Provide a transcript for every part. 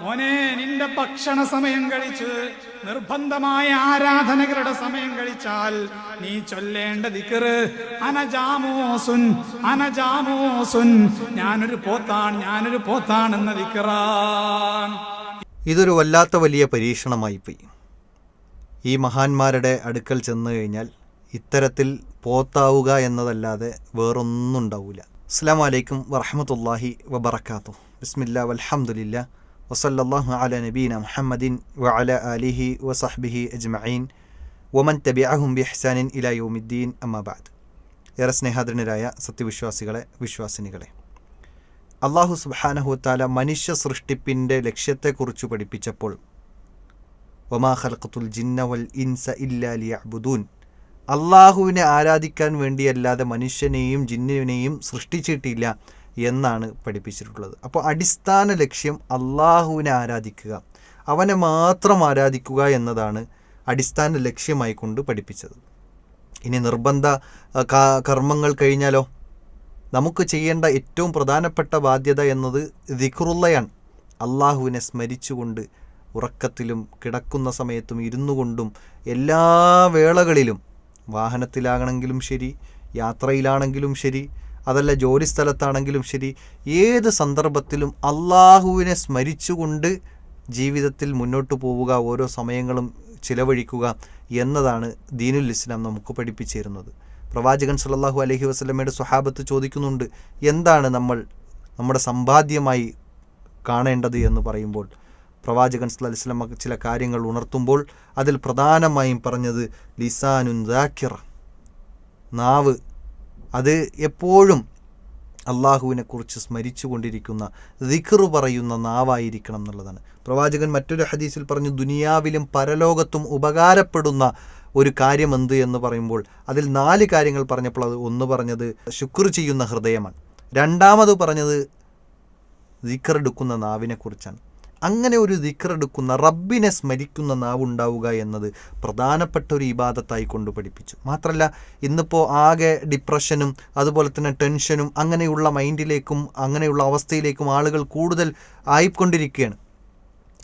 മോനെ നിന്റെ ഭക്ഷണ സമയം കഴിച്ച് നിർബന്ധമായ ആരാധനകളുടെ സമയം കഴിച്ചാൽ നീ ചൊല്ലേണ്ട ദിക്കറ് അനജാമോസുൻ അനജാമോസുൻ ഞാനൊരു പോത്താണ് ഞാനൊരു പോത്താണെന്ന ദിക്കറാ ഇതൊരു വല്ലാത്ത വലിയ പരീക്ഷണമായി പോയി. ഈ മഹാന്മാരുടെ അടുക്കൽ ചെന്ന് കഴിഞ്ഞാൽ ഇത്തരത്തിൽ പോത്താവുക എന്നതല്ലാതെ വേറൊന്നും ഉണ്ടാവില്ല അസ്സാം വലൈക്കും വറഹമത്തല്ലാഹി വബർക്കാത്തു ബിസ്മില്ല വൽഹമുല്ല نبينا محمد وعلى മുഹമ്മദിൻ وصحبه أجمعين ومن അജ്മഈൻ വമൻ إلى يوم ഇലാ യൗമിദ്ദീൻ بعد ഏറെ സ്നേഹാദരനരായ സത്യവിശ്വാസികളെ വിശ്വാസിനികളെ. അള്ളാഹു സുബാനഹുത്താല മനുഷ്യ സൃഷ്ടിപ്പിന്റെ ലക്ഷ്യത്തെക്കുറിച്ച് പഠിപ്പിച്ചപ്പോൾ ഒമാ ഖൽഖത്തുൽ ജിന്ന വൽ ഇൻസ ഇല്ലാ ലിയഅ്ബുദൂൻ. അള്ളാഹുവിനെ ആരാധിക്കാൻ വേണ്ടിയല്ലാതെ മനുഷ്യനെയും ജിന്നിനെയും സൃഷ്ടിച്ചിട്ടില്ല. എന്നാണ് പഠിപ്പിച്ചിട്ടുള്ളത്. അപ്പോൾ അടിസ്ഥാന ലക്ഷ്യം അള്ളാഹുവിനെ ആരാധിക്കുക അവനെ മാത്രം ആരാധിക്കുക എന്നതാണ് അടിസ്ഥാന ലക്ഷ്യമായി കൊണ്ട് പഠിപ്പിച്ചത്. ഇനി നിർബന്ധ കർമ്മങ്ങൾ കഴിഞ്ഞാലോ? നമുക്ക് ചെയ്യേണ്ട ഏറ്റവും പ്രധാനപ്പെട്ട ബാധ്യത എന്നത് ദിക്റുള്ളയാണ്. അള്ളാഹുവിനെ സ്മരിച്ചുകൊണ്ട് ഉറക്കത്തിലും കിടക്കുന്ന സമയത്തും ഇരുന്നു കൊണ്ടും എല്ലാ വേളകളിലും വാഹനത്തിലാകണമെങ്കിലും ശരി യാത്രയിലാണെങ്കിലും ശരി അതല്ല ജോലി സ്ഥലത്താണെങ്കിലും ശരി ഏത് സന്ദർഭത്തിലും അള്ളാഹുവിനെ സ്മരിച്ചുകൊണ്ട് ജീവിതത്തിൽ മുന്നോട്ട് പോവുക ഓരോ സമയങ്ങളും ചിലവഴിക്കുക എന്നതാണ് ദീനുൽ ഇസ്ലാം നമുക്ക് പഠിപ്പിച്ചു തരുന്നത് പ്രവാചകൻ സല്ലല്ലാഹു അലഹി വസ്ലമയുടെ സ്വഹാബത്ത് ചോദിക്കുന്നുണ്ട് എന്താണ് നമ്മൾ നമ്മുടെ സമ്പാദ്യമായി കാണേണ്ടത് എന്ന് പറയുമ്പോൾ? പ്രവാചകൻ സല്ലല്ലാഹു അലൈഹി വസല്ലമ ചില കാര്യങ്ങൾ ഉണർത്തുമ്പോൾ അതിൽ പ്രധാനമായും പറഞ്ഞത് ലിസാനുൻ ദാക്കിറ നാവ് അത് എപ്പോഴും അള്ളാഹുവിനെക്കുറിച്ച് സ്മരിച്ചു കൊണ്ടിരിക്കുന്ന ദിഖറ് പറയുന്ന നാവായിരിക്കണം എന്നുള്ളതാണ്. പ്രവാചകൻ മറ്റൊരു ഹദീസിൽ പറഞ്ഞു ദുനിയാവിലും പരലോകത്തും ഉപകാരപ്പെടുന്ന ഒരു കാര്യം എന്ത് എന്ന് പറയുമ്പോൾ അതിൽ നാല് കാര്യങ്ങൾ പറഞ്ഞപ്പോൾ അത് ഒന്ന് പറഞ്ഞത് ശുക്ർ ചെയ്യുന്ന ഹൃദയമാണ്. രണ്ടാമത് പറഞ്ഞത് ദിക്കറെടുക്കുന്ന എടുക്കുന്ന കുറിച്ചാണ്. അങ്ങനെ ഒരു ദിക്കറെടുക്കുന്ന റബ്ബിനെ സ്മരിക്കുന്ന നാവുണ്ടാവുക എന്നത് പ്രധാനപ്പെട്ട ഒരു ഇബാദത്തായി കൊണ്ട് പഠിപ്പിച്ചു. മാത്രമല്ല ഇന്നിപ്പോൾ ആകെ ഡിപ്രഷനും അതുപോലെ തന്നെ ടെൻഷനും അങ്ങനെയുള്ള മൈൻഡിലേക്കും അങ്ങനെയുള്ള അവസ്ഥയിലേക്കും ആളുകൾ കൂടുതൽ ആയിക്കൊണ്ടിരിക്കുകയാണ്.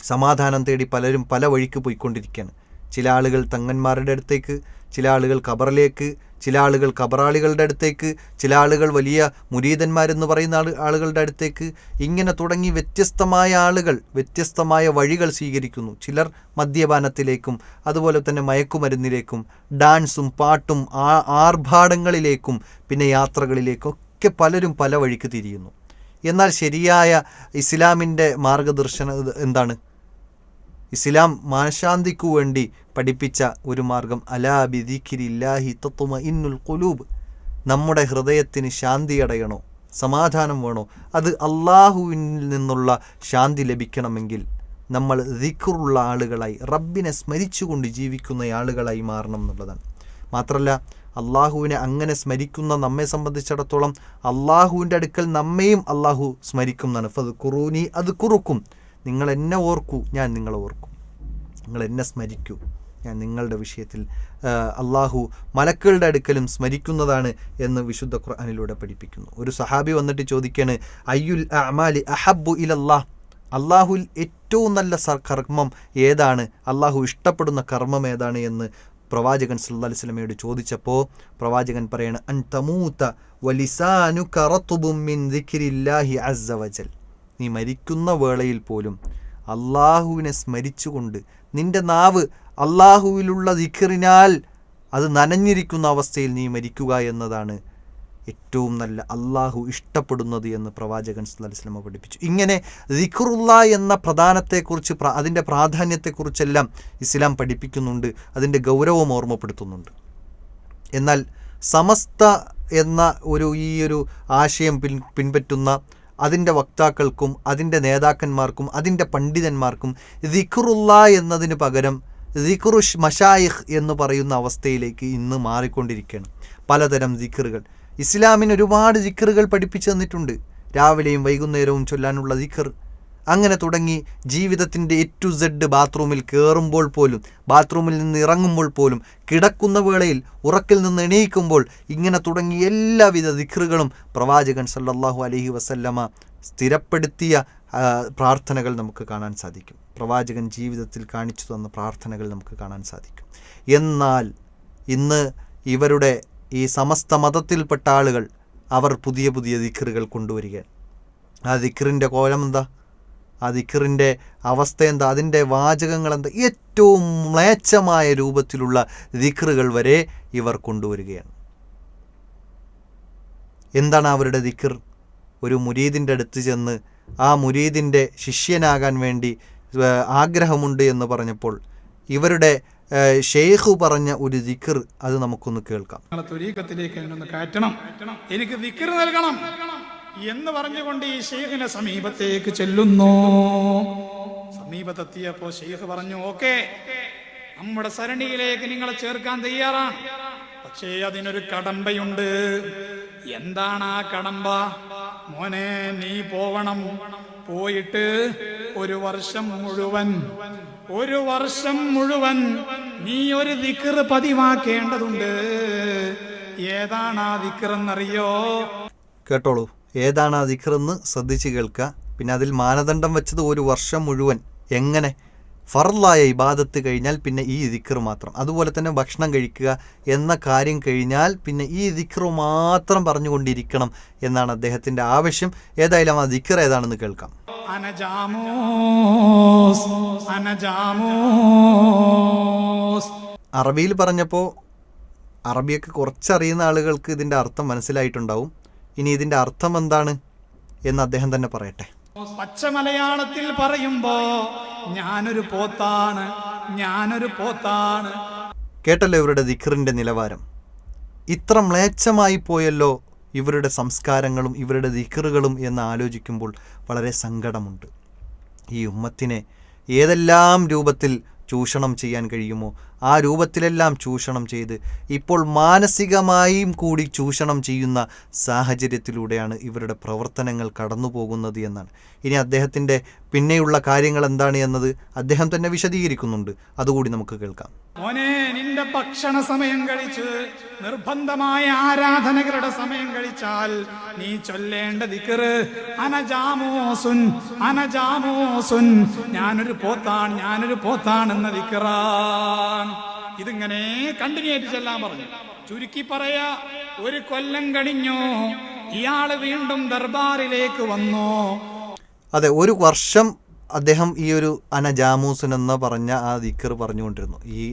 സമാധാനം തേടി പലരും പല വഴിക്ക് പോയിക്കൊണ്ടിരിക്കുകയാണ്. ചില ആളുകൾ തങ്ങന്മാരുടെ അടുത്തേക്ക് ചില ആളുകൾ ഖബറിലേക്ക് ചില ആളുകൾ കബറാളികളുടെ അടുത്തേക്ക് ചില ആളുകൾ വലിയ മുരീതന്മാരെന്ന് പറയുന്ന ആളുകളുടെ അടുത്തേക്ക് ഇങ്ങനെ തുടങ്ങി വ്യത്യസ്തമായ ആളുകൾ വ്യത്യസ്തമായ വഴികൾ സ്വീകരിക്കുന്നു. ചിലർ മദ്യപാനത്തിലേക്കും അതുപോലെ തന്നെ മയക്കുമരുന്നിലേക്കും ഡാൻസും പാട്ടും ആ ആർഭാടങ്ങളിലേക്കും പിന്നെ യാത്രകളിലേക്കും ഒക്കെ പലരും പല വഴിക്ക് തിരിയുന്നു. എന്നാൽ ശരിയായ ഇസ്ലാമിന്റെ മാർഗദർശനം എന്താണ്? ഇസ്ലാം മാനശാന്തിക്കു വേണ്ടി പഠിപ്പിച്ച ഒരു മാർഗം അലാ ബിദിഖിരില്ലാഹി തത്തുമ ഇന്നുൽ കുലൂബ് നമ്മുടെ ഹൃദയത്തിന് ശാന്തി അടയണോ? സമാധാനം വേണോ? അത് അള്ളാഹുവിൽ നിന്നുള്ള ശാന്തി ലഭിക്കണമെങ്കിൽ നമ്മൾ ദിഖുറുള്ള ആളുകളായി റബ്ബിനെ സ്മരിച്ചുകൊണ്ട് ജീവിക്കുന്ന ആളുകളായി മാറണം എന്നുള്ളതാണ്. മാത്രമല്ല അള്ളാഹുവിനെ അങ്ങനെ സ്മരിക്കുന്ന നമ്മെ സംബന്ധിച്ചിടത്തോളം അള്ളാഹുവിന്റെ അടുക്കൽ നമ്മെയും അള്ളാഹു സ്മരിക്കുന്നതാണ് ഫത് കുറൂനി അത് കുറുക്കും നിങ്ങൾ എന്നെ ഓർക്കൂ ഞാൻ നിങ്ങളെ ഓർക്കും. നിങ്ങൾ എന്നെ സ്മരിക്കൂ. ഞാൻ നിങ്ങളുടെ വിഷയത്തിൽ അള്ളാഹു മലക്കുകളുടെ അടുക്കലും സ്മരിക്കുന്നതാണ് എന്ന് വിശുദ്ധ ഖുർആാനിലൂടെ പഠിപ്പിക്കുന്നു. ഒരു സഹാബി വന്നിട്ട് ചോദിക്കാണ് അയ്യുൽ അമാലി അഹബു ഇൽ അള്ളാഹ് അള്ളാഹുൽ ഏറ്റവും നല്ല കർമ്മം ഏതാണ്? അള്ളാഹു ഇഷ്ടപ്പെടുന്ന കർമ്മം ഏതാണ് എന്ന് പ്രവാചകൻ സല്ലാ അലൈഹി വസല്ലമയോട് ചോദിച്ചപ്പോൾ പ്രവാചകൻ പറയാണ് അൻ തമൂത്ത വലിസാനു കറത്തുബും മിൻ ദിക്രില്ലാഹി അസ്സ വജൽ നീ മരിക്കുന്ന വേളയിൽ പോലും അള്ളാഹുവിനെ സ്മരിച്ചുകൊണ്ട് നിന്റെ നാവ് അള്ളാഹുവിലുള്ള ദിഖറിനാൽ അത് നനഞ്ഞിരിക്കുന്ന അവസ്ഥയിൽ നീ മരിക്കുക എന്നതാണ് ഏറ്റവും നല്ല അള്ളാഹു ഇഷ്ടപ്പെടുന്നത് എന്ന് പ്രവാചകൻ വസല്ലമ പഠിപ്പിച്ചു. ഇങ്ങനെ ദിഖുറുള്ള എന്ന പ്രധാനത്തെക്കുറിച്ച് പ്ര- അതിന്റെ പ്രാധാന്യത്തെക്കുറിച്ചെല്ലാം ഇസ്ലാം പഠിപ്പിക്കുന്നുണ്ട് അതിന്റെ ഗൗരവം ഓർമ്മപ്പെടുത്തുന്നുണ്ട്. എന്നാൽ സമസ്ത എന്ന ഒരു ഈ ഒരു ആശയം പിൻ പിൻപറ്റുന്ന അതിന്റെ വക്താക്കൾക്കും അതിന്റെ നേതാക്കന്മാർക്കും അതിന്റെ പണ്ഡിതന്മാർക്കും ദിഖുറുല്ല എന്നതിന് പകരം ദിഖുറുഷ് മഷായിഖ് എന്ന് പറയുന്ന അവസ്ഥയിലേക്ക് ഇന്ന് മാറിക്കൊണ്ടിരിക്കുകയാണ്. പലതരം ദിഖറുകൾ ഇസ്ലാമിന് ഒരുപാട് ദിഖറുകൾ പഠിപ്പിച്ചു തന്നിട്ടുണ്ട്. രാവിലെയും വൈകുന്നേരവും ചൊല്ലാനുള്ള ദിഖർ അങ്ങനെ തുടങ്ങി ജീവിതത്തിന്റെ എ ടു സെഡ് ബാത്റൂമിൽ കയറുമ്പോൾ പോലും ബാത്റൂമിൽ നിന്ന് ഇറങ്ങുമ്പോൾ പോലും കിടക്കുന്ന വേളയിൽ ഉറക്കിൽ നിന്ന് എണീക്കുമ്പോൾ ഇങ്ങനെ തുടങ്ങി എല്ലാവിധ ദിഖറുകളും പ്രവാചകൻ സല്ലാഹു അലഹി വസല്ലമ സ്ഥിരപ്പെടുത്തിയ പ്രാർത്ഥനകൾ നമുക്ക് കാണാൻ സാധിക്കും. പ്രവാചകൻ ജീവിതത്തിൽ കാണിച്ചു തന്ന പ്രാർത്ഥനകൾ നമുക്ക് കാണാൻ സാധിക്കും. എന്നാൽ ഇന്ന് ഇവരുടെ ഈ സമസ്ത മതത്തിൽപ്പെട്ട ആളുകൾ അവർ പുതിയ പുതിയ ദിഖറുകൾ കൊണ്ടുവരികയാണ്. ആ ദിഖറിന്റെ കോലം എന്താ? ആ ദിക്കറിന്റെ അവസ്ഥ എന്താ? അതിന്റെ വാചകങ്ങൾ എന്താ? ഏറ്റവും മ്ലേച്ഛമായ രൂപത്തിലുള്ള ദിക്കറുകൾ വരെ ഇവർ കൊണ്ടുവരികയാണ്. എന്താണ് അവരുടെ ദിക്കർ ഒരു മുരീദിന്റെ അടുത്ത് ചെന്ന് ആ മുരീദിന്റെ ശിഷ്യനാകാൻ വേണ്ടി ആഗ്രഹമുണ്ട് എന്ന് പറഞ്ഞപ്പോൾ ഇവരുടെ ഷെയ്ഖ് പറഞ്ഞ ഒരു ദിക്കർ അത് നമുക്കൊന്ന് കേൾക്കാം. എന്നൊന്ന് കയറ്റണം. എനിക്ക് നൽകണം. എന്ന് പറഞ്ഞുകൊണ്ട് ഈ ഷെയ്ഖിന്റെ സമീപത്തേക്ക് ചെല്ലുന്നു. സമീപത്തെത്തിയപ്പോ ഷെയ്ഖ് പറഞ്ഞു ഓക്കെ നമ്മുടെ സരണിയിലേക്ക് നിങ്ങളെ ചേർക്കാൻ തയ്യാറാണ്. പക്ഷേ അതിനൊരു കടമ്പയുണ്ട്. എന്താണ് ആ കടമ്പ? മോനെ നീ പോവണം. പോയിട്ട് ഒരു വർഷം മുഴുവൻ ഒരു വർഷം മുഴുവൻ നീ ഒരു ദിക്കർ പതിവാക്കേണ്ടതുണ്ട്. ഏതാണ് ആ ദിക്കർ എന്നറിയോ കേട്ടോളൂ. ഏതാണ് ആ ദിഖറെന്ന് ശ്രദ്ധിച്ച് കേൾക്കുക. പിന്നെ അതിൽ മാനദണ്ഡം വെച്ചത് ഒരു വർഷം മുഴുവൻ എങ്ങനെ? ഫറലായ ഇബാദത്ത് കഴിഞ്ഞാൽ പിന്നെ ഈ ദിക്ർ മാത്രം. അതുപോലെ തന്നെ ഭക്ഷണം കഴിക്കുക എന്ന കാര്യം കഴിഞ്ഞാൽ പിന്നെ ഈ ദിഖർ മാത്രം പറഞ്ഞുകൊണ്ടിരിക്കണം എന്നാണ് അദ്ദേഹത്തിന്റെ ആവശ്യം. ഏതായാലും ആ ദിക്ർ ഏതാണെന്ന് കേൾക്കാം. അറബിയിൽ പറഞ്ഞപ്പോൾ അറബിയൊക്കെ കുറച്ചറിയുന്ന ആളുകൾക്ക് ഇതിന്റെ അർത്ഥം മനസ്സിലായിട്ടുണ്ടാവും. ഇനി ഇതിന്റെ അർത്ഥം എന്താണ് എന്ന് അദ്ദേഹം തന്നെ പറയട്ടെ. പച്ച മലയാളത്തിൽ പറയുമ്പോ ഞാനൊരു പോത്താണ് ഞാനൊരു പോത്താണ്. കേട്ടല്ലോ ഇവരുടെ ദിഖറിന്റെ നിലവാരം. ഇത്ര മ്ലേച്ഛമായി പോയല്ലോ ഇവരുടെ സംസ്കാരങ്ങളും ഇവരുടെ ദിഖറുകളും എന്ന് ആലോചിക്കുമ്പോൾ വളരെ സങ്കടമുണ്ട്. ഈ ഉമ്മത്തിനെ ഏതെല്ലാം രൂപത്തിൽ ചൂഷണം ചെയ്യാൻ കഴിയുമോ? ആ രൂപത്തിലെല്ലാം ചൂഷണം ചെയ്ത് ഇപ്പോൾ മാനസികമായും കൂടി ചൂഷണം ചെയ്യുന്ന സാഹചര്യത്തിലൂടെയാണ് ഇവരുടെ പ്രവർത്തനങ്ങൾ കടന്നു പോകുന്നത് എന്നാണ്. ഇനി അദ്ദേഹത്തിന്റെ പിന്നെയുള്ള കാര്യങ്ങൾ എന്താണ് എന്നത് അദ്ദേഹം തന്നെ വിശദീകരിക്കുന്നുണ്ട്. അതുകൂടി നമുക്ക് കേൾക്കാം. മോനെ നിന്റെ ഭക്ഷണ സമയം കഴിച്ച് നിർബന്ധമായ ആരാധനകളുടെ സമയം കഴിച്ചാൽ നീ ചൊല്ലേണ്ട ദിക്കറ് അനജാമോസുൻ അനജാമോസുൻ ഞാനൊരു പോത്താണ് ഞാനൊരു പോത്താണെന്ന ദിക്കറാൻ ഇതിങ്ങനെ കണ്ടിന്യൂ ആയിട്ട് ചെല്ലാൻ പറഞ്ഞു. ചുരുക്കി പറയാ ഒരു കൊല്ലം കഴിഞ്ഞു ഇയാൾ വീണ്ടും ദർബാറിലേക്ക് വന്നു? അതെ ഒരു വർഷം അദ്ദേഹം ഈ ഒരു അനജാമൂസൻ എന്ന് പറഞ്ഞ ആ ദിക്കർ പറഞ്ഞുകൊണ്ടിരുന്നു. ഈ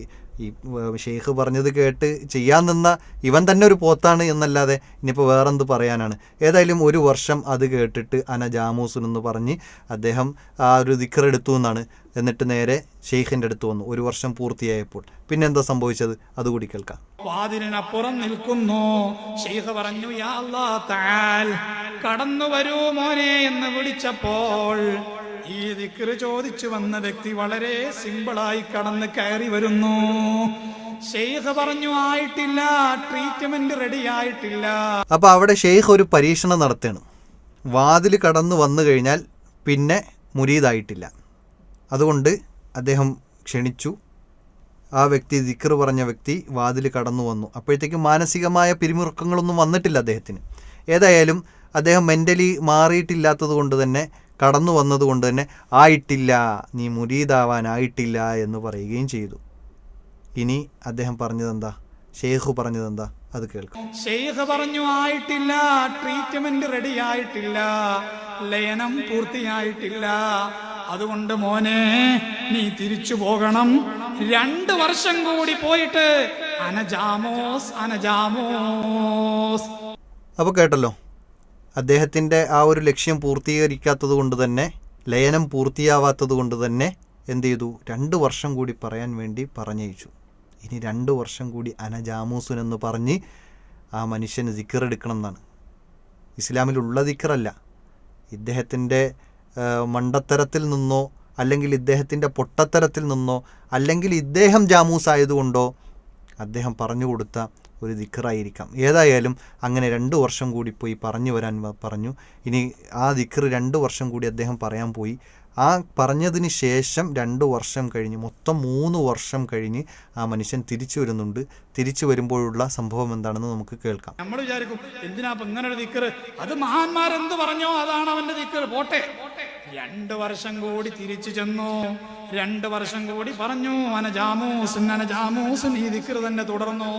ഈ ഷെയ്ഖ് പറഞ്ഞത് കേട്ട് ചെയ്യാൻ നിന്ന ഇവൻ തന്നെ ഒരു പോത്താണ് എന്നല്ലാതെ ഇനിയിപ്പോൾ വേറെന്ത് പറയാനാണ്? ഏതായാലും ഒരു വർഷം അത് കേട്ടിട്ട് അന ജാമൂസൻ എന്ന് പറഞ്ഞ് അദ്ദേഹം ആ ഒരു ദിക്കറെടുത്തു എന്നാണ്. എന്നിട്ട് നേരെ ഷെയ്ഖിന്റെ അടുത്ത് വന്നു. ഒരു വർഷം പൂർത്തിയായപ്പോൾ. പിന്നെ എന്താ സംഭവിച്ചത്? അതുകൂടി കേൾക്കാം. വാതിലിനപ്പുറം നിൽക്കുന്നു. ഷെയ്ഖ് പറഞ്ഞു കടന്നു വരൂ മോനെ എന്ന് വിളിച്ചപ്പോൾ ഈ ദിക്റ് ചോദിച്ചു വന്ന വ്യക്തി വളരെ സിമ്പിളായി കടന്ന് കയറി വരുന്നു. ഷെയ്ഖ് പറഞ്ഞു ആയിട്ടില്ല ട്രീറ്റ്മെന്റ് റെഡി ആയിട്ടില്ല. അപ്പോൾ അവിടെ ഷെയ്ഖ് ഒരു പരീക്ഷണം നടത്തണം വാതിൽ കടന്നു വന്നു കഴിഞ്ഞാൽ പിന്നെ മുരീതായിട്ടില്ല. അതുകൊണ്ട് അദ്ദേഹം ക്ഷണിച്ചു. ആ വ്യക്തി ദിക്കർ പറഞ്ഞ വ്യക്തി വാതിൽ കടന്നു വന്നു. അപ്പോഴത്തേക്കും മാനസികമായ പിരിമുറുക്കങ്ങളൊന്നും വന്നിട്ടില്ല അദ്ദേഹത്തിന്. ഏതായാലും അദ്ദേഹം മെന്റലി മാറിയിട്ടില്ലാത്തത് കൊണ്ട് തന്നെ കടന്നു വന്നതുകൊണ്ട് തന്നെ ആയിട്ടില്ല നീ മുരീദാവാനായിട്ടില്ല എന്ന് പറയുകയും ചെയ്തു. ഇനി അദ്ദേഹം പറഞ്ഞതെന്താ? ഷെയ്ഖ് പറഞ്ഞതെന്താ? അത് കേൾക്കാം. ഷെയ്ഖ് പറഞ്ഞു ആയിട്ടില്ല ട്രീറ്റ്മെന്റ് റെഡി ആയിട്ടില്ല ലയനം പൂർത്തിയായിട്ടില്ല. അതുകൊണ്ട് മോനെ നീ തിരിച്ചു പോകണം. രണ്ട് വർഷം കൂടി പോയിട്ട് അനജാമോസ് അനജാമോസ്. അപ്പൊ കേട്ടല്ലോ അദ്ദേഹത്തിന്റെ ആ ഒരു ലക്ഷ്യം പൂർത്തീകരിക്കാത്തത് കൊണ്ട് തന്നെ ലയനം പൂർത്തിയാവാത്തത് കൊണ്ട് തന്നെ എന്ത് ചെയ്തു? രണ്ട് വർഷം കൂടി പറയാൻ വേണ്ടി പറഞ്ഞയച്ചു. ഇനി രണ്ട് വർഷം കൂടി അനജാമൂസുൻ എന്ന് പറഞ്ഞ് ആ മനുഷ്യന് ദിക്കറെടുക്കണം എന്നാണ്. ഇസ്ലാമിലുള്ള ദിക്കറല്ല. ഇദ്ദേഹത്തിന്റെ മണ്ടത്തരത്തിൽ നിന്നോ അല്ലെങ്കിൽ ഇദ്ദേഹത്തിന്റെ പൊട്ടത്തരത്തിൽ നിന്നോ അല്ലെങ്കിൽ ഇദ്ദേഹം ജാമൂസ് ആയതുകൊണ്ടോ അദ്ദേഹം പറഞ്ഞു കൊടുത്ത ഒരു ദിക്കറായിരിക്കാം ഏതായാലും അങ്ങനെ രണ്ട് വർഷം കൂടി പോയി പറഞ്ഞു വരാൻ പറഞ്ഞു. ഇനി ആ ദിക്കർ രണ്ട് വർഷം കൂടി അദ്ദേഹം പറയാൻ പോയി. ആ പറഞ്ഞതിന് ശേഷം രണ്ട് വർഷം കഴിഞ്ഞ് മൊത്തം മൂന്ന് വർഷം കഴിഞ്ഞ് ആ മനുഷ്യൻ തിരിച്ചു വരുന്നുണ്ട്. തിരിച്ചു വരുമ്പോഴുള്ള സംഭവം എന്താണെന്ന് നമുക്ക് കേൾക്കാം. നമ്മൾ വിചാരിക്കും എന്തിനാ ഇങ്ങനെ ഒരു ദിക്കറ് അത് മഹാന്മാരെന്ത് പറഞ്ഞോ അതാണ് അവന്റെ ദിക്കർ പോട്ടെ. രണ്ട് വർഷം കൂടി തിരിച്ചു ചെന്നു. രണ്ട് വർഷം കൂടി പറഞ്ഞു അനജാമൂസ് അനജാമൂസൻ ഈ ദിക്ർ തന്നെ തുടർന്നു.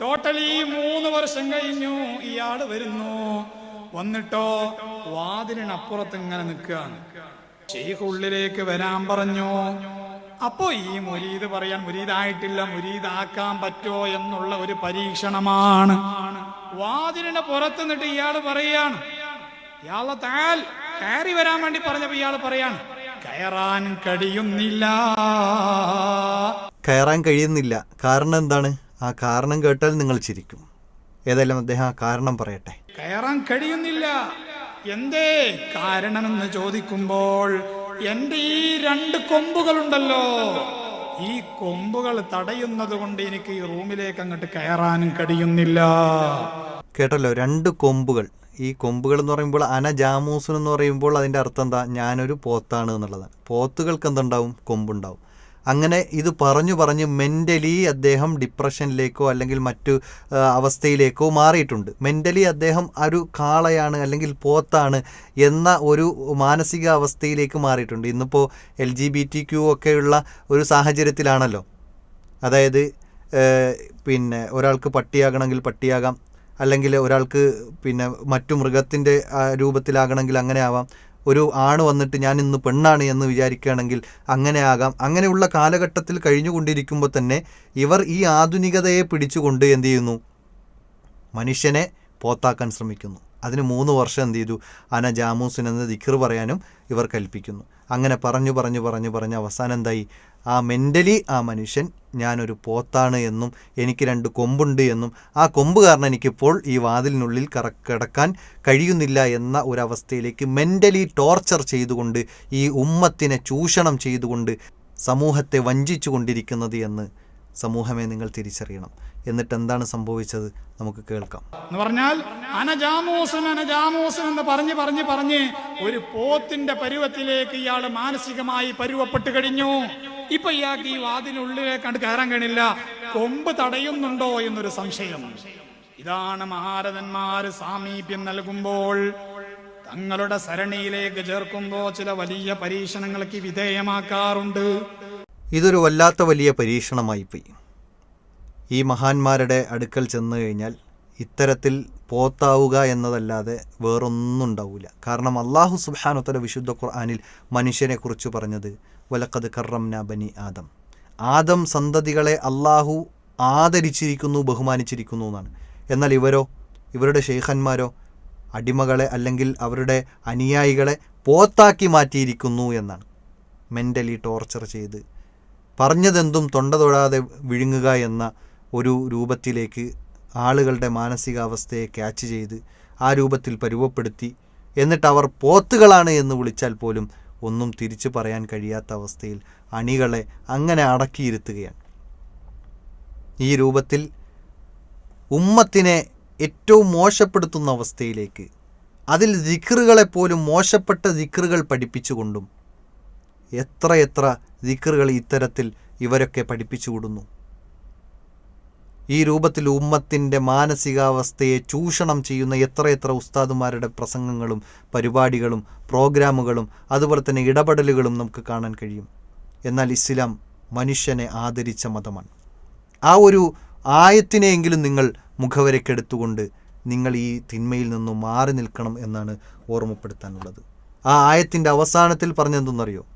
ടോട്ടലി മൂന്ന് വർഷം കഴിഞ്ഞു ഇയാൾ വരുന്നു. വന്നിട്ടോ വാതിലിനപ്പുറത്ത് ഇങ്ങനെ നിൽക്കുകയാണ്. ഷെയ്ഖ് ഉള്ളിലേക്ക് വരാൻ പറഞ്ഞു. അപ്പോ ഈ മുരീദ് പറയാൻ മുരീദായിട്ടില്ല മുരീദാക്കാൻ പറ്റോ എന്നുള്ള ഒരു പരീക്ഷണമാണ്. വാതിലിന്റെ പുറത്ത് നിന്നിട്ട് ഇയാൾ പറയാണ്. ഇയാളെ താൽ കയറി വരാൻ വേണ്ടി പറഞ്ഞപ്പോ ഇയാൾ പറയാണ് കയറാൻ കഴിയുന്നില്ല. കയറാൻ കഴിയുന്നില്ല. കാരണം എന്താണ്? ആ കാരണം കേട്ടാൽ നിങ്ങൾ ചിരിക്കും. ഏതായാലും അദ്ദേഹം ആ കാരണം പറയട്ടെ. കയറാൻ കഴിയുന്നില്ല. എന്തേ കാരണമെന്ന് ചോദിക്കുമ്പോൾ എന്റെ ഈ രണ്ട് കൊമ്പുകളുണ്ടല്ലോ. ഈ കൊമ്പുകൾ തടയുന്നത് കൊണ്ട് എനിക്ക് ഈ റൂമിലേക്ക് അങ്ങോട്ട് കയറാനും കഴിയുന്നില്ല. കേട്ടല്ലോ രണ്ട് കൊമ്പുകൾ. ഈ കൊമ്പുകൾ എന്ന് പറയുമ്പോൾ അന ജാമൂസൻ എന്ന് പറയുമ്പോൾ അതിന്റെ അർത്ഥം എന്താ? ഞാനൊരു പോത്താണ് എന്നുള്ളതാണ്. പോത്തുകൾക്ക് എന്തുണ്ടാവും? കൊമ്പുണ്ടാവും. അങ്ങനെ ഇത് പറഞ്ഞു പറഞ്ഞ് മെന്റലി അദ്ദേഹം ഡിപ്രഷനിലേക്കോ അല്ലെങ്കിൽ മറ്റു അവസ്ഥയിലേക്കോ മാറിയിട്ടുണ്ട്. മെന്റലി അദ്ദേഹം ഒരു കാളയാണ് അല്ലെങ്കിൽ പോത്താണ് എന്ന ഒരു മാനസിക അവസ്ഥയിലേക്ക് മാറിയിട്ടുണ്ട്. ഇന്നിപ്പോൾ L G B T Q ഒക്കെയുള്ള ഒരു സാഹചര്യത്തിലാണല്ലോ. അതായത് പിന്നെ ഒരാൾക്ക് പട്ടിയാകണമെങ്കിൽ പട്ടിയാകാം അല്ലെങ്കിൽ ഒരാൾക്ക് പിന്നെ മറ്റു മൃഗത്തിന്റെ രൂപത്തിലാകണമെങ്കിൽ അങ്ങനെ ആവാം. ഒരു ആണ് വന്നിട്ട് ഞാൻ ഇന്ന് പെണ്ണാണ് എന്ന് വിചാരിക്കുകയാണെങ്കിൽ അങ്ങനെ ആകാം. അങ്ങനെയുള്ള കാലഘട്ടത്തിൽ കഴിഞ്ഞുകൊണ്ടിരിക്കുമ്പോൾ തന്നെ ഇവർ ഈ ആധുനികതയെ പിടിച്ചുകൊണ്ട് എന്ത് ചെയ്യുന്നു? മനുഷ്യനെ പോത്താക്കാൻ ശ്രമിക്കുന്നു. അതിന് മൂന്ന് വർഷം എന്ത് ചെയ്തു? അന ജാമൂസിനെന്ന് ദിക്കർ പറയാനും ഇവർ കൽപ്പിക്കുന്നു. അങ്ങനെ പറഞ്ഞു പറഞ്ഞു പറഞ്ഞു പറഞ്ഞ് അവസാനം എന്തായി? ആ മെന്റലി ആ മനുഷ്യൻ ഞാനൊരു പോത്താണ് എന്നും എനിക്ക് രണ്ട് കൊമ്പുണ്ട് എന്നും ആ കൊമ്പ് കാരണം എനിക്കിപ്പോൾ ഈ വാതിലിനുള്ളിൽ കറ കിടക്കാൻ കഴിയുന്നില്ല എന്ന ഒരവസ്ഥയിലേക്ക് മെന്റലി ടോർച്ചർ ചെയ്തുകൊണ്ട് ഈ ഉമ്മത്തിനെ ചൂഷണം ചെയ്തുകൊണ്ട് സമൂഹത്തെ വഞ്ചിച്ചു കൊണ്ടിരിക്കുന്നത് എന്ന് സമൂഹമേ നിങ്ങൾ തിരിച്ചറിയണം. എന്നിട്ട് എന്താണ് സംഭവിച്ചത്? നമുക്ക് കേൾക്കാം. എന്ന് പറഞ്ഞാൽ അനജാമോസൻ അനജാമോസൻ എന്ന് പറഞ്ഞ് പറഞ്ഞ് പറഞ്ഞ് ഒരു പോത്തിന്റെ പരുവത്തിലേക്ക് ഇയാൾ മാനസികമായി പരുവപ്പെട്ട് കഴിഞ്ഞു. ഇപ്പൊ ഇയാൾക്ക് ഈ വാതിനുള്ളിലെ കണ്ട് കയറാൻ കഴിയില്ല കൊമ്പ് തടയുന്നുണ്ടോ എന്നൊരു സംശയം. ഇതാണ് മഹാരഥന്മാര് സാമീപ്യം നൽകുമ്പോൾ തങ്ങളുടെ സരണിയിലേക്ക് ചേർക്കുമ്പോൾ ചില വലിയ പരീക്ഷണങ്ങൾക്ക് വിധേയമാക്കാറുണ്ട്. ഇതൊരു വല്ലാത്ത വലിയ പരീക്ഷണമായി പോയി. ഈ മഹാന്മാരുടെ അടുക്കൽ ചെന്ന് കഴിഞ്ഞാൽ ഇത്തരത്തിൽ പോത്താവുക എന്നതല്ലാതെ വേറൊന്നും ഉണ്ടാവില്ല കാരണം അള്ളാഹു സുബാനുത്തല വിശുദ്ധ ഖുർആാനിൽ മനുഷ്യനെക്കുറിച്ച് പറഞ്ഞത് വലക്കത് കറംന ബനി ആദം. ആദം സന്തതികളെ അള്ളാഹു ആദരിച്ചിരിക്കുന്നു ബഹുമാനിച്ചിരിക്കുന്നു എന്നാണ്. എന്നാൽ ഇവരോ ഇവരുടെ ഷെയ്ഖന്മാരോ അടിമകളെ അല്ലെങ്കിൽ അവരുടെ അനുയായികളെ പോത്താക്കി മാറ്റിയിരിക്കുന്നു എന്നാണ്. മെന്റലി ടോർച്ചർ ചെയ്ത് പറഞ്ഞതെന്തും തൊണ്ട തൊടാതെ വിഴുങ്ങുക എന്ന ഒരു രൂപത്തിലേക്ക് ആളുകളുടെ മാനസികാവസ്ഥയെ ക്യാച്ച് ചെയ്ത് ആ രൂപത്തിൽ പരുവപ്പെടുത്തി എന്നിട്ട് അവർ പോത്തുകളാണ് എന്ന് വിളിച്ചാൽ പോലും ഒന്നും തിരിച്ചു പറയാൻ കഴിയാത്ത അവസ്ഥയിൽ അണികളെ അങ്ങനെ അടക്കിയിരുത്തുകയാണ്. ഈ രൂപത്തിൽ ഉമ്മത്തിനെ ഏറ്റവും മോശപ്പെടുത്തുന്ന അവസ്ഥയിലേക്ക് അതിൽ ദിക്റുകളെപ്പോലും മോശപ്പെട്ട ദിക്റുകൾ പഠിപ്പിച്ചുകൊണ്ടും എത്രയെത്ര എത്ര ദിക്റുകൾ ഇത്തരത്തിൽ ഇവരൊക്കെ പഠിപ്പിച്ചു വിടുന്നു ഈ രൂപത്തിൽ ഉമ്മത്തിന്റെ മാനസികാവസ്ഥയെ ചൂഷണം ചെയ്യുന്ന എത്രയെത്ര ഉസ്താദുമാരുടെ പ്രസംഗങ്ങളും പരിപാടികളും പ്രോഗ്രാമുകളും അതുപോലെ തന്നെ ഇടപെടലുകളും നമുക്ക് കാണാൻ കഴിയും. എന്നാൽ ഇസ്ലാം മനുഷ്യനെ ആദരിച്ച മതമാണ്. ആ ഒരു ആയത്തിനെയെങ്കിലും നിങ്ങൾ മുഖവരക്കെടുത്തുകൊണ്ട് നിങ്ങൾ ഈ തിന്മയിൽ നിന്നും മാറി നിൽക്കണം എന്നാണ് ഓർമ്മപ്പെടുത്താനുള്ളത്. ആ ആയത്തിന്റെ അവസാനത്തിൽ പറഞ്ഞെന്തെന്നറിയോ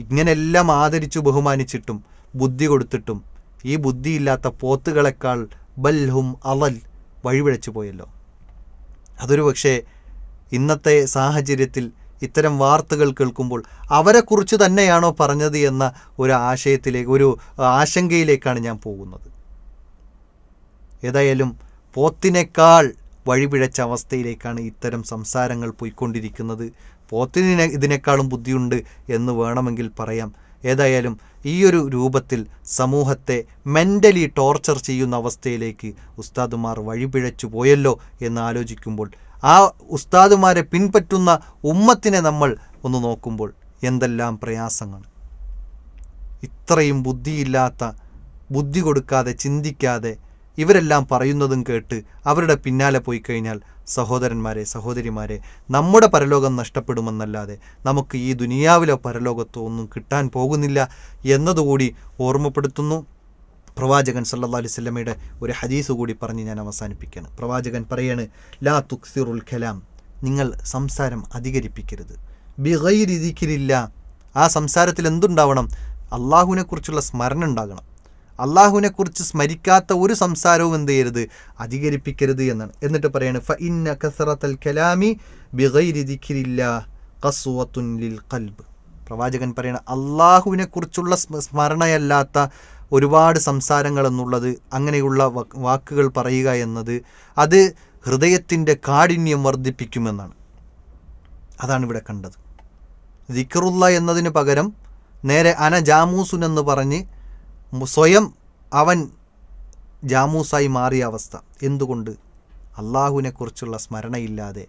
ഇങ്ങനെയെല്ലാം ആദരിച്ചു ബഹുമാനിച്ചിട്ടും ബുദ്ധി കൊടുത്തിട്ടും ഈ ബുദ്ധിയില്ലാത്ത പോത്തുകളെക്കാൾ ബൽഹും അവൽ വഴിപിഴച്ചു പോയല്ലോ. അതൊരു പക്ഷേ ഇന്നത്തെ സാഹചര്യത്തിൽ ഇത്തരം വാർത്തകൾ കേൾക്കുമ്പോൾ അവരെക്കുറിച്ച് തന്നെയാണോ പറഞ്ഞത് എന്ന ഒരു ആശയത്തിലേക്ക് ഒരു ആശങ്കയിലേക്കാണ് ഞാൻ പോകുന്നത്. ഏതായാലും പോത്തിനേക്കാൾ വഴിപിഴച്ച അവസ്ഥയിലേക്കാണ് ഇത്തരം സംസാരങ്ങൾ പോയിക്കൊണ്ടിരിക്കുന്നത്. പോത്തിന് ഇതിനേക്കാളും ബുദ്ധിയുണ്ട് എന്ന് വേണമെങ്കിൽ പറയാം. ഏതായാലും ഈ ഒരു രൂപത്തിൽ സമൂഹത്തെ മെന്റലി ടോർച്ചർ ചെയ്യുന്ന അവസ്ഥയിലേക്ക് ഉസ്താദുമാർ വഴിപിഴച്ചു പോയല്ലോ എന്ന് ആലോചിക്കുമ്പോൾ ആ ഉസ്താദുമാരെ പിൻപറ്റുന്ന ഉമ്മത്തിനെ നമ്മൾ ഒന്ന് നോക്കുമ്പോൾ എന്തെല്ലാം പ്രയാസങ്ങൾ. ഇത്രയും ബുദ്ധിയില്ലാത്ത ബുദ്ധി കൊടുക്കാതെ ചിന്തിക്കാതെ ഇവരെല്ലാം പറയുന്നതും കേട്ട് അവരുടെ പിന്നാലെ പോയി കഴിഞ്ഞാൽ സഹോദരന്മാരെ സഹോദരിമാരെ നമ്മുടെ പരലോകം നഷ്ടപ്പെടുമെന്നല്ലാതെ നമുക്ക് ഈ ദുനിയാവിലോ പരലോകത്തോ ഒന്നും കിട്ടാൻ പോകുന്നില്ല എന്നതുകൂടി ഓർമ്മപ്പെടുത്തുന്നു. പ്രവാചകൻ സല്ലാ അലൈഹി വസല്ലമയുടെ ഒരു ഹദീസ് കൂടി പറഞ്ഞ് ഞാൻ അവസാനിപ്പിക്കുകയാണ്. പ്രവാചകൻ പറയാണ് ലാ തുക്സിറുൽ ഖലാം നിങ്ങൾ സംസാരം അധികരിപ്പിക്കരുത്. ബിഗൈരി ദിക്രില്ല ആ സംസാരത്തിൽ എന്തുണ്ടാവണം? അള്ളാഹുവിനെക്കുറിച്ചുള്ള സ്മരണ ഉണ്ടാകണം. അള്ളാഹുവിനെക്കുറിച്ച് സ്മരിക്കാത്ത ഒരു സംസാരവും എന്ത് ചെയ്യരുത്? അധികരിപ്പിക്കരുത് എന്നാണ്. എന്നിട്ട് പറയാണ് ഫ ഇന്ന കസറത്തൽ കലാമി ലിൽ ഖൽബ്. പ്രവാചകൻ പറയണ അള്ളാഹുവിനെക്കുറിച്ചുള്ള കുറിച്ചുള്ള സ്മരണയല്ലാത്ത ഒരുപാട് സംസാരങ്ങൾ എന്നുള്ളത് അങ്ങനെയുള്ള വാക്കുകൾ പറയുക എന്നത് അത് ഹൃദയത്തിന്റെ കാഠിന്യം വർദ്ധിപ്പിക്കുമെന്നാണ്. അതാണ് ഇവിടെ കണ്ടത്. ദിക്കറുള്ള എന്നതിന് പകരം നേരെ അന ജാമൂസുൻ എന്ന് പറഞ്ഞ് സ്വയം അവൻ ജാമൂസായി മാറിയ അവസ്ഥ. എന്തുകൊണ്ട്? അള്ളാഹുവിനെക്കുറിച്ചുള്ള സ്മരണയില്ലാതെ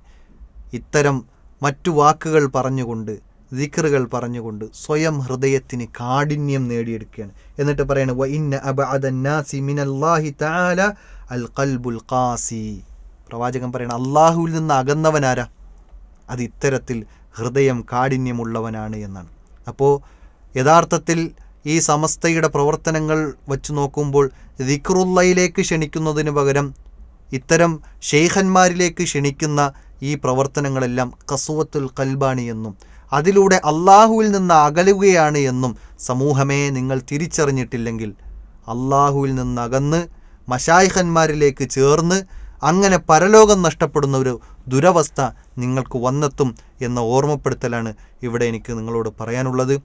ഇത്തരം മറ്റു വാക്കുകൾ പറഞ്ഞുകൊണ്ട് ദിക്റുകൾ പറഞ്ഞുകൊണ്ട് സ്വയം ഹൃദയത്തിന് കാഠിന്യം നേടിയെടുക്കുകയാണ്. എന്നിട്ട് പറയാണ് "വ അബഅദന്നാസി മിനല്ലാഹി തആല അൽ ഖൽബുൽ ഖാസി. പ്രവാചകൻ പറയണം അള്ളാഹുവിൽ നിന്ന് അകന്നവനാരാ? അത് ഇത്തരത്തിൽ ഹൃദയം കാഠിന്യമുള്ളവനാണ് എന്നാണ്. അപ്പോൾ യഥാർത്ഥത്തിൽ ഈ സമസ്തയുടെ പ്രവർത്തനങ്ങൾ വച്ചു നോക്കുമ്പോൾ ദിക്റുള്ളയിലേക്ക് ക്ഷണിക്കുന്നതിന് പകരം ഇത്തരം ഷെയ്ഖന്മാരിലേക്ക് ക്ഷണിക്കുന്ന ഈ പ്രവർത്തനങ്ങളെല്ലാം കസുവത്തുൽ കൽബാണി എന്നും അതിലൂടെ അള്ളാഹുവിൽ നിന്ന് അകലുകയാണ് എന്നും സമൂഹമേ നിങ്ങൾ തിരിച്ചറിഞ്ഞിട്ടില്ലെങ്കിൽ അള്ളാഹുവിൽ നിന്ന് അകന്ന് ചേർന്ന് അങ്ങനെ പരലോകം നഷ്ടപ്പെടുന്ന ഒരു ദുരവസ്ഥ നിങ്ങൾക്ക് വന്നെത്തും എന്ന ഓർമ്മപ്പെടുത്തലാണ് ഇവിടെ എനിക്ക് നിങ്ങളോട് പറയാനുള്ളത്.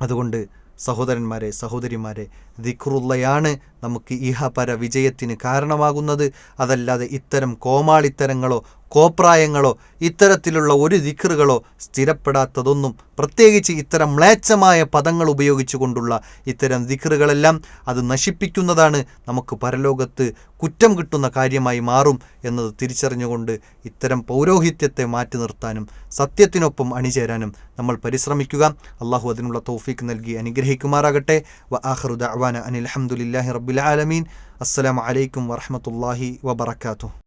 അതുകൊണ്ട് സഹോദരന്മാരെ സഹോദരിമാരെ ദിക്റുള്ളയാണ് നമുക്ക് ഇഹപര വിജയത്തിന് കാരണമാകുന്നത്. അതല്ലാതെ ഇത്തരം കോമാളിത്തരങ്ങളോ കോപ്രായങ്ങളോ ഇത്തരത്തിലുള്ള ഒരു ദിക്റുകളോ സ്ഥിരപ്പെടാത്തതൊന്നും പ്രത്യേകിച്ച് ഇത്തരം മ്ലേച്ഛമായ പദങ്ങൾ ഉപയോഗിച്ചുകൊണ്ടുള്ള ഇത്തരം ദിക്റുകളെല്ലാം അത് നശിപ്പിക്കുന്നതാണ് നമുക്ക് പരലോകത്ത് കുറ്റം കിട്ടുന്ന കാര്യമായി മാറും എന്നത് തിരിച്ചറിഞ്ഞുകൊണ്ട് ഇത്തരം പൗരോഹിത്യത്തെ മാറ്റി നിർത്താനും സത്യത്തിനൊപ്പം അണിചേരാനും നമ്മൾ പരിശ്രമിക്കുക. അള്ളാഹു അതിനുള്ള തോഫീക്ക് നൽകി അനുഗ്രഹിക്കുമാറാകട്ടെ. വ ആഖിറു അവാന അനിൽ അൽഹംദുലില്ലാഹി റബ്ബിൽ ആലമീൻ. അസ്സലാമു അലൈക്കും വറഹ്മത്തുള്ളാഹി വബറകാതുഹു.